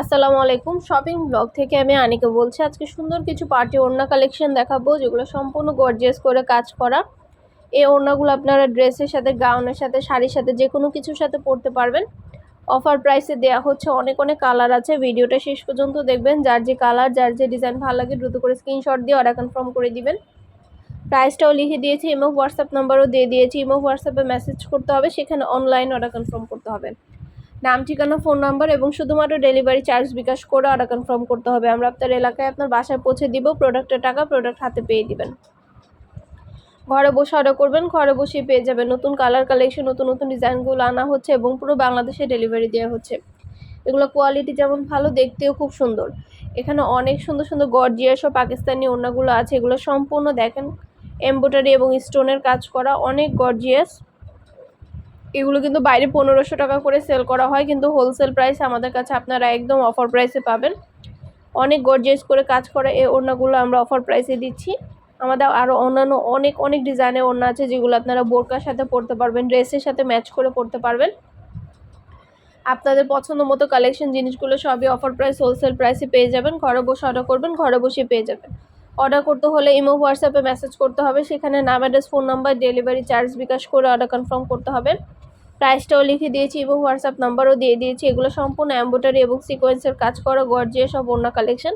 আসসালামু আলাইকুম। Shopping blog থেকে আমি আনিকা বলছি। আজকে সুন্দর কিছু পার্টি ওড়না কালেকশন দেখাবো, যেগুলো সম্পূর্ণ গর্জিয়াস করে কাজ করা। এই ওড়নাগুলো আপনারা ড্রেসের সাথে, গাউনের সাথে, শাড়ির সাথে যে কোনো কিছুর সাথে পরতে পারবেন। অফার প্রাইসে দেওয়া হচ্ছে অনেক অনেক কালার আছে। ভিডিওটা শেষ পর্যন্ত দেখবেন। যার যে কালার যার যে ডিজাইন ভালো লাগে দ্রুত করে স্ক্রিনশট দিয়ে অর্ডার কনফার্ম করে দিবেন। প্রাইসটাও লিখে দিয়েছি ইমো হোয়াটসঅ্যাপ নাম্বারও দিয়ে দিয়েছি। ইমো হোয়াটসঅ্যাপে মেসেজ করতে হবে, সেখানে অনলাইন অর্ডার কনফার্ম করতে হবে। নাম, ঠিকানা ফোন নাম্বার এবং শুধুমাত্র ডেলিভারি চার্জ বিকাশ করে অর্ডার কনফার্ম করতে হবে। আমরা আপনার এলাকায় আপনার বাসায় পৌঁছে দিব প্রোডাক্টের টাকা প্রোডাক্ট হাতে পেয়ে দিবেন। ঘরে বসে অর্ডার করবেন, ঘরে বসেই পেয়ে যাবেন। নতুন কালার কালেকশন নতুন নতুন ডিজাইনগুলো আনা হচ্ছে এবং পুরো বাংলাদেশে ডেলিভারি দেওয়া হচ্ছে। এগুলো কোয়ালিটি যেমন ভালো, দেখতেও খুব সুন্দর। এখানে অনেক সুন্দর সুন্দর গর্জিয়াস ও পাকিস্তানি ওড়নাগুলো আছে। এগুলো সম্পূর্ণ দেখেন এমব্রয়ডারি এবং স্টোনের কাজ করা, অনেক গর্জিয়াস এগুলো কিন্তু বাইরে পনেরোশো টাকা করে সেল করা হয়, কিন্তু হোলসেল প্রাইস আমাদের কাছে আপনারা একদম অফার প্রাইসে পাবেন। অনেক গর্জিয়াস করে কাজ করা এই ওড়নাগুলো আমরা অফার প্রাইসে দিচ্ছি। আমাদের আরও অন্যান্য অনেক অনেক ডিজাইনের ওড়না আছে যেগুলো আপনারা বোরকার সাথে পরতে পারবেন, ড্রেসের সাথে ম্যাচ করে পরতে পারবেন। আপনাদের পছন্দ মতো কালেকশন জিনিসগুলো সবই অফার প্রাইস হোলসেল প্রাইসে পেয়ে যাবেন। ঘরে বসে অর্ডার করবেন, ঘরে বসে পেয়ে যাবেন। অর্ডার করতে হলে ইমো, হোয়াটসঅ্যাপে মেসেজ করতে হবে। সেখানে নাম address phone number delivery charge bKash করে অর্ডার কনফার্ম করতে হবে। প্রাইসটাও লিখে দিয়েছি এবং হোয়াটসঅ্যাপ নাম্বারও দিয়ে দিয়েছি। এগুলো সম্পূর্ণ অ্যাম্বোটারি এবং সিকোয়েন্সের কাজ করা গর্জিয়া সব অন্য কালেকশন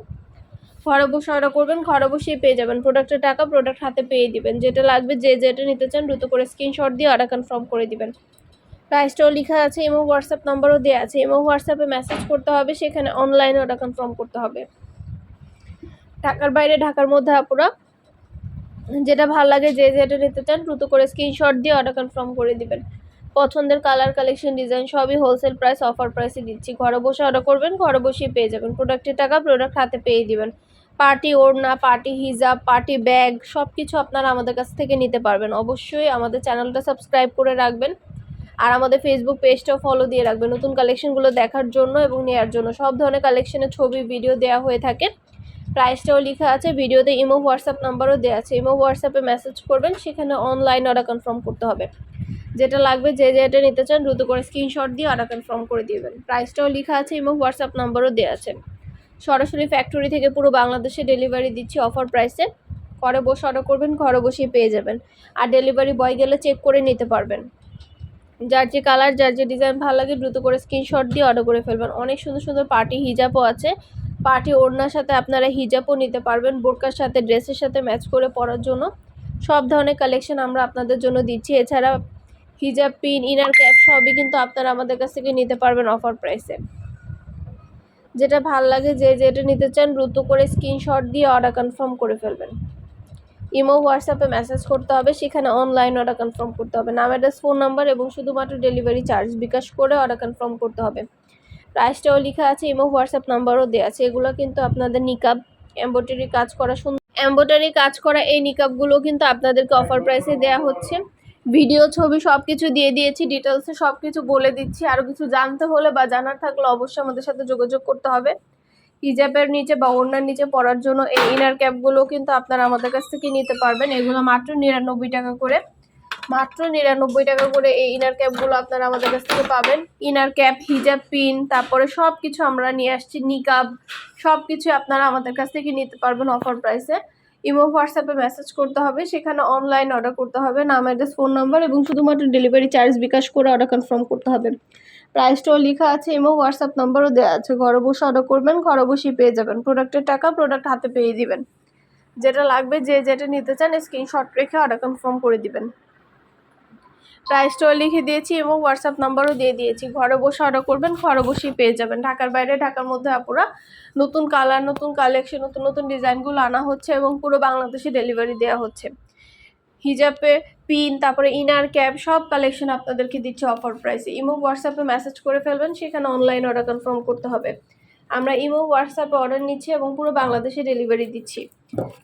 ঘরে বসে অর্ডার করবেন, ঘরে বসেই পেয়ে যাবেন। প্রোডাক্টের টাকা প্রোডাক্ট হাতে পেয়ে দিবেন। যেটা লাগবে, যে যেটা নিতে চান দ্রুত করে স্ক্রিনশট দিয়ে অর্ডার কনফার্ম করে দিবেন। প্রাইসটাও লেখা আছে এবং হোয়াটসঅ্যাপ নাম্বারও দেওয়া আছে এবং হোয়াটসঅ্যাপে মেসেজ করতে হবে, সেখানে অনলাইনে অর্ডার কনফার্ম করতে হবে। ঢাকার বাইরে, ঢাকার মধ্যে আপুরা, যেটা ভালো লাগে, যে যেটা নিতে চান দ্রুত করে স্ক্রিনশট দিয়ে অর্ডার কনফার্ম করে দিবেন। পছন্দের কালার কালেকশন ডিজাইন সবই হোলসেল প্রাইস অফার প্রাইসে দিচ্ছি। ঘরে বসে অর্ডার করবেন, ঘরে বসেই পেয়ে যাবেন। প্রোডাক্টের টাকা প্রোডাক্ট হাতে পেয়ে দিবেন। পার্টি ওড়না পার্টি হিজাব পার্টি ব্যাগ সব কিছু আপনারা আমাদের কাছ থেকে নিতে পারবেন। অবশ্যই আমাদের চ্যানেলটা সাবস্ক্রাইব করে রাখবেন আর আমাদের ফেসবুক পেজটাও ফলো দিয়ে রাখবেন। নতুন কালেকশনগুলো দেখার জন্য এবং নেওয়ার জন্য। সব ধরনের কালেকশনের ছবি ভিডিও দেওয়া হয়ে থাকে। প্রাইসটাও লেখা আছে। ভিডিওতে ইমো হোয়াটসঅ্যাপ নাম্বারও দেওয়া আছে। ইমো হোয়াটসঅ্যাপে মেসেজ করবেন। সেখানে অনলাইন অর্ডার কনফার্ম করতে হবে। যেটা লাগবে যে যেটা নিতে চান দ্রুত করে স্ক্রিনশট দিয়ে অর্ডার কনফার্ম করে দিবেন। প্রাইসটাও লেখা আছে এবং হোয়াটসঅ্যাপ নাম্বারও দেওয়া আছে। সরাসরি ফ্যাক্টরি থেকে পুরো বাংলাদেশে ডেলিভারি দিচ্ছি অফার প্রাইসে ঘরে বসে অর্ডার করবেন, ঘরে বসেই পেয়ে যাবেন। আর ডেলিভারি বয় গেলে চেক করে নিতে পারবেন। যার যে কালার যার যে ডিজাইন ভালো লাগে দ্রুত করে স্ক্রিনশট দিয়ে অর্ডার করে ফেলবেন। অনেক সুন্দর সুন্দর পার্টি হিজাবও আছে। পার্টি ওড়নার সাথে আপনারা হিজাবও নিতে পারবেন। বোরকার সাথে ড্রেসের সাথে ম্যাচ করে পরার জন্য। সব ধরনের কালেকশন আমরা আপনাদের জন্য দিচ্ছি। এছাড়া হিজাব, পিন ইনার ক্যাপ সবই কিন্তু আপনারা আমাদের কাছ থেকে নিতে পারবেন অফার প্রাইসে যেটা ভালো লাগে যে যেটা নিতে চান দ্রুত করে স্ক্রিনশট দিয়ে অর্ডার কনফার্ম করে ফেলবেন। ইমো, হোয়াটসঅ্যাপে মেসেজ করতে হবে, সেখানে অনলাইন অর্ডার কনফার্ম করতে হবে। নাম অ্যাড্রেস ফোন নাম্বার এবং শুধুমাত্র ডেলিভারি চার্জ বিকাশ করে অর্ডার কনফার্ম করতে হবে। প্রাইসটাও লেখা আছে, ইমো, হোয়াটসঅ্যাপ নাম্বারও দেওয়া আছে। এগুলো কিন্তু আপনাদের নিকাব এম্ব্রয়ডারি কাজ করা সুন্দর এম্ব্রয়ডারি কাজ করা এই নিকাবগুলো কিন্তু আপনাদেরকে অফার প্রাইসে দেওয়া হচ্ছে। ভিডিও, ছবি সব কিছু দিয়ে দিয়েছি ডিটেলসে সব কিছু বলে দিচ্ছি। আরও কিছু জানতে হলে বা জানার থাকলে অবশ্যই আমাদের সাথে যোগাযোগ করতে হবে। হিজাবের নিচে বা ওড়নার নিচে পরার জন্য এই ইনার ক্যাপগুলো কিন্তু আপনারা আমাদের কাছ থেকে নিতে পারবেন। এগুলো মাত্র নিরানব্বই টাকা করে। মাত্র নিরানব্বই টাকা করে এই ইনার ক্যাপগুলো আপনারা আমাদের কাছ থেকে পাবেন। ইনার ক্যাপ হিজাব পিন তারপরে সব কিছু আমরা নিয়ে আসছি নিকাব সব কিছু আপনারা আমাদের কাছ থেকে নিতে পারবেন অফার প্রাইসে ইমো হোয়াটসঅ্যাপে মেসেজ করতে হবে, সেখানে অনলাইন অর্ডার করতে হবে, নাম অ্যাড্রেস ফোন নাম্বার এবং শুধুমাত্র ডেলিভারি চার্জ বিকাশ করে অর্ডার কনফার্ম করতে হবে। প্রাইসটাও লেখা আছে, ইমো হোয়াটসঅ্যাপ নাম্বারও দেওয়া আছে। ঘরে বসে অর্ডার করবেন, ঘরে বসেই পেয়ে যাবেন। প্রোডাক্টের টাকা প্রোডাক্ট হাতে পেয়ে দিবেন। যেটা লাগবে, যে যেটা নিতে চান স্ক্রিনশট রেখে অর্ডার কনফার্ম করে দিবেন। প্রাইসটাও লিখে দিয়েছি এবং হোয়াটসঅ্যাপ নাম্বারও দিয়ে দিয়েছি। ঘরে বসে অর্ডার করবেন, ঘরে বসেই পেয়ে যাবেন। ঢাকার বাইরে, ঢাকার মধ্যে আপুরা নতুন কালার নতুন কালেকশন নতুন নতুন ডিজাইনগুলো আনা হচ্ছে এবং পুরো বাংলাদেশে ডেলিভারি দেওয়া হচ্ছে। হিজাবে পিন তারপরে ইনার ক্যাপ সব কালেকশন আপনাদেরকে দিচ্ছে অফার প্রাইসে ইমো হোয়াটসঅ্যাপে মেসেজ করে ফেলবেন, সেখানে অনলাইন অর্ডার কনফার্ম করতে হবে। আমরা ইমো, হোয়াটসঅ্যাপে অর্ডার নিচ্ছি এবং পুরো বাংলাদেশে ডেলিভারি দিচ্ছি।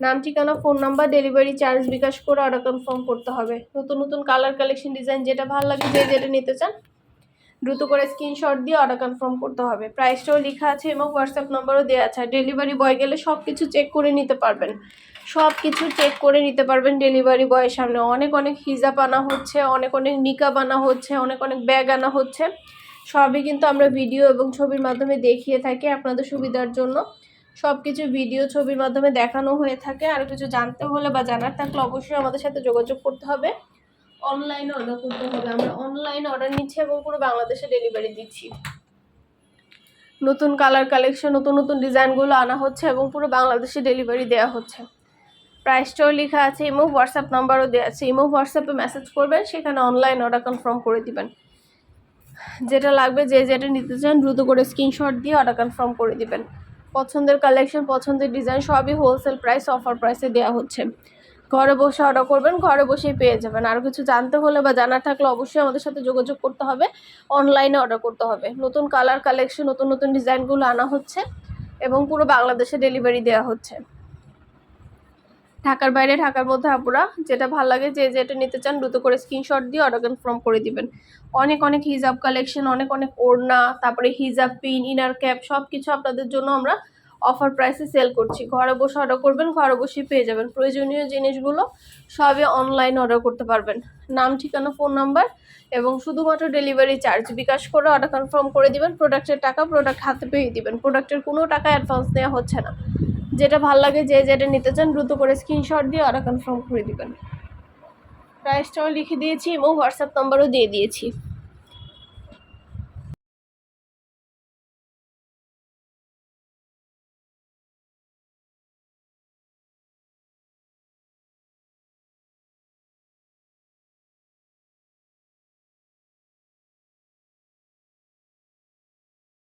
নাম, ঠিকানা phone number delivery charge bKash করে অর্ডার কনফার্ম করতে হবে। নতুন নতুন কালার কালেকশন ডিজাইন যেটা ভালো লাগে, যে যেটা নিতে চান, দ্রুত করে স্ক্রিনশট দিয়ে অর্ডার কনফার্ম করতে হবে। প্রাইসটাও লেখা আছে, এবং হোয়াটসঅ্যাপ নম্বরও দেওয়া আছে। ডেলিভারি বয় গেলে সব কিছু চেক করে নিতে পারবেন। সব কিছু চেক করে নিতে পারবেন ডেলিভারি বয়ের সামনে। অনেক অনেক হিজাব আনা হচ্ছে, অনেক অনেক নিকাব আনা হচ্ছে, অনেক অনেক ব্যাগ আনা হচ্ছে। সবই কিন্তু আমরা ভিডিও এবং ছবির মাধ্যমে দেখিয়ে থাকি আপনাদের সুবিধার জন্য। সব কিছু ভিডিও ছবির মাধ্যমে দেখানো হয়ে থাকে। আর কিছু জানতে হলে বা জানার থাকলে অবশ্যই আমাদের সাথে যোগাযোগ করতে হবে। অনলাইনে অর্ডার করতে হবে। আমরা অনলাইনে অর্ডার নিচ্ছি এবং পুরো বাংলাদেশে ডেলিভারি দিচ্ছি। নতুন কালার কালেকশন নতুন নতুন ডিজাইনগুলো আনা হচ্ছে এবং পুরো বাংলাদেশে ডেলিভারি দেওয়া হচ্ছে। প্রাইসটাও লেখা আছে ইমো হোয়াটসঅ্যাপ নাম্বারও দেওয়া আছে। ইমো হোয়াটসঅ্যাপে মেসেজ করবেন, সেখানে অনলাইন অর্ডার কনফার্ম করে দিবেন। যেটা লাগবে যে যেটা নিতে চান দ্রুত করে স্ক্রিনশট দিয়ে অর্ডার কনফার্ম করে দিবেন। পছন্দের কালেকশন পছন্দের ডিজাইন সবই হোলসেল প্রাইস অফার প্রাইসে দেওয়া হচ্ছে। ঘরে বসে অর্ডার করবেন, ঘরে বসেই পেয়ে যাবেন। আর কিছু জানতে হলে বা জানার থাকলে অবশ্যই আমাদের সাথে যোগাযোগ করতে হবে। অনলাইনে অর্ডার করতে হবে। নতুন কালার কালেকশন নতুন নতুন ডিজাইনগুলো আনা হচ্ছে এবং পুরো বাংলাদেশে ডেলিভারি দেওয়া হচ্ছে। ঢাকার বাইরে, ঢাকার মধ্যে আপুরা, যেটা ভালো লাগে যে যেটা নিতে চান, দ্রুত করে স্ক্রিনশট দিয়ে অর্ডার কনফার্ম করে দিবেন। অনেক অনেক হিজাব কালেকশন অনেক অনেক ওড়না, তারপরে হিজাব পিন ইনার ক্যাপ সব কিছু আপনাদের জন্য আমরা অফার প্রাইসে সেল করছি। ঘরে বসে অর্ডার করবেন, ঘরে বসেই পেয়ে যাবেন। প্রয়োজনীয় জিনিসগুলো সবই অনলাইন অর্ডার করতে পারবেন। নাম, ঠিকানা ফোন নাম্বার এবং শুধুমাত্র ডেলিভারি চার্জ বিকাশ করে অর্ডার কনফার্ম করে দিবেন প্রোডাক্টের টাকা প্রোডাক্ট হাতে পেয়ে দিবেন। প্রোডাক্টের কোনো টাকা অ্যাডভান্স নেওয়া হচ্ছে না। যেটা ভালো লাগে যে যেটা নিতে চান, দ্রুত করে স্ক্রিনশট দিয়ে অর্ডার কনফার্ম করে দিবেন। প্রাইসটাও লিখে দিয়েছি এবং হোয়াটসঅ্যাপ নম্বরও দিয়ে দিয়েছি।